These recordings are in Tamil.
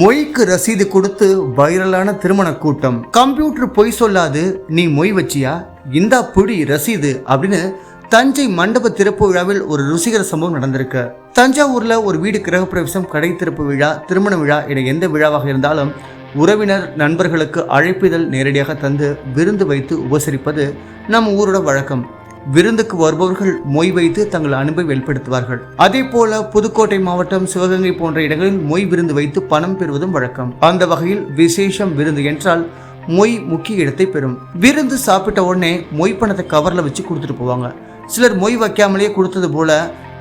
மொய்க்கு ரசீது கொடுத்து வைரலான திருமண கூட்டம். கம்ப்யூட்டர் பொய் சொல்லாது நீ மொய் வச்சியா? இந்தா புடி ரசீது அப்படின்னு தஞ்சை மண்டப திறப்பு விழாவில் ஒரு ருசிகர சம்பவம் நடந்திருக்கு. தஞ்சாவூர்ல ஒரு வீடு கிரகப்பிரவேசம் கடை திறப்பு விழா திருமண விழா என எந்த விழாவாக இருந்தாலும் உறவினர் நண்பர்களுக்கு அழைப்பிதழ் நேரடியாக தந்து விருந்து வைத்து உபசரிப்பது நம் ஊரோட வழக்கம். விருந்துக்கு வருபவர்கள் மொய் வைத்து தங்கள் அன்பை வெளிப்படுத்துவார்கள். அதே போல புதுக்கோட்டை மாவட்டம் சிவகங்கை போன்ற இடங்களில் மொய் விருந்து வைத்து பணம் பெறுவதும் வழக்கம். அந்த வகையில் விசேஷம் விருந்து என்றால் மொய் முக்கிய இடத்தை பெறும். விருந்து சாப்பிட்ட உடனே மொய் பணத்தை கவர்ல வச்சு கொடுத்துட்டு போவாங்க. சிலர் மொய் வைக்காமலேயே கொடுத்தது போல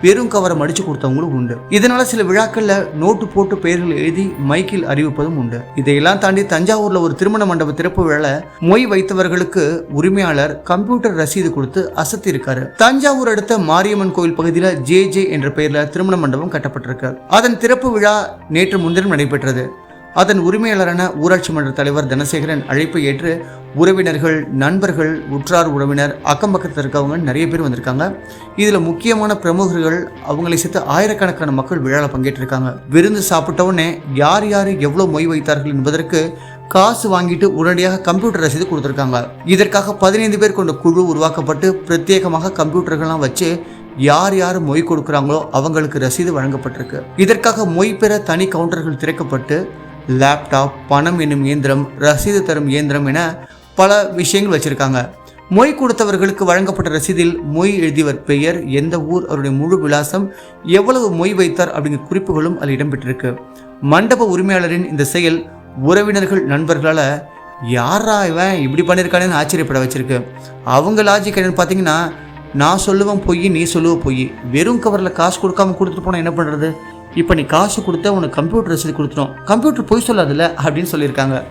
வெறும் கவரை அடிச்சு கொடுத்தவங்களும் உண்டு. இதனால சில விழாக்கள்ல நோட்டு போட்டு பெயர்கள் எழுதி மைக்கில் அறிவிப்பதும் உண்டு. இதையெல்லாம் தாண்டி தஞ்சாவூர்ல ஒரு திருமண மண்டப திறப்பு வேலை மொய் வைத்தவர்களுக்கு உரிமையாளர் கம்ப்யூட்டர் ரசீது கொடுத்து அசத்தி இருக்காரு தஞ்சாவூர் அடுத்த மாரியம்மன் கோயில் பகுதியில் ஜே ஜே என்ற பெயர்ல திருமண மண்டபம் கட்டப்பட்டிருக்கு. அதன் திறப்பு விழா நேற்று முன்தினம் நடைபெற்றது. அதன் உரிமையாளரான ஊராட்சி மன்ற தலைவர் தனசேகரன் அழைப்பை ஏற்று உறவினர்கள் நண்பர்கள் உற்றார் உறவினர் அக்கம் பக்கத்தில் இருக்கவங்க நிறைய பேர் வந்திருக்காங்க. இதில் முக்கியமான பிரமுகர்கள் அவங்களை சேர்த்து ஆயிரக்கணக்கான மக்கள் விழாவில் பங்கேற்றிருக்காங்க. விருந்து சாப்பிட்ட உடனே யார் யார் எவ்வளோ மொய் வைத்தார்கள் என்பதற்கு காசு வாங்கிட்டு உடனடியாக கம்ப்யூட்டர் ரசீது கொடுத்துருக்காங்க. இதற்காக பதினைந்து பேர் கொண்ட குழு உருவாக்கப்பட்டு பிரத்யேகமாக கம்ப்யூட்டர்கள்லாம் வச்சு யார் யார் மொய் கொடுக்குறாங்களோ அவங்களுக்கு ரசீது வழங்கப்பட்டிருக்கு. இதற்காக மொய் பெற தனி கவுண்டர்கள் திறக்கப்பட்டு லேப்டாப் பணம் என்னும் இயந்திரம் ரசீது தரும் இயந்திரம் என பல விஷயங்கள் வச்சுருக்காங்க. மொய் கொடுத்தவர்களுக்கு வழங்கப்பட்ட ரசீதில் மொய் எழுதியவர் பெயர் எந்த ஊர் அவருடைய முழு விலாசம் எவ்வளவு மொய் வைத்தார் அப்படிங்கிற குறிப்புகளும் அதில் இடம்பெற்றிருக்கு. மண்டப உரிமையாளரின் இந்த செயல் உறவினர்கள் நண்பர்களால் யாரா இவன் இப்படி பண்ணியிருக்கானேன்னு ஆச்சரியப்பட வச்சிருக்கு. அவங்க லாஜிக் என்னன்னு பார்த்தீங்கன்னா நான் சொல்லுவேன் பொய் நீ சொல்லுவ பொய். வெறும் கவரில் காசு கொடுக்காம கொடுத்துட்டு போனால் என்ன பண்ணுறது இப்போ நீ காசு கொடுத்த உனக்கு கம்ப்யூட்டர் ரசீது கொடுத்துரும். கம்ப்யூட்டர் பொய் சொல்லாதுல்ல அப்படின்னு சொல்லியிருக்காங்க.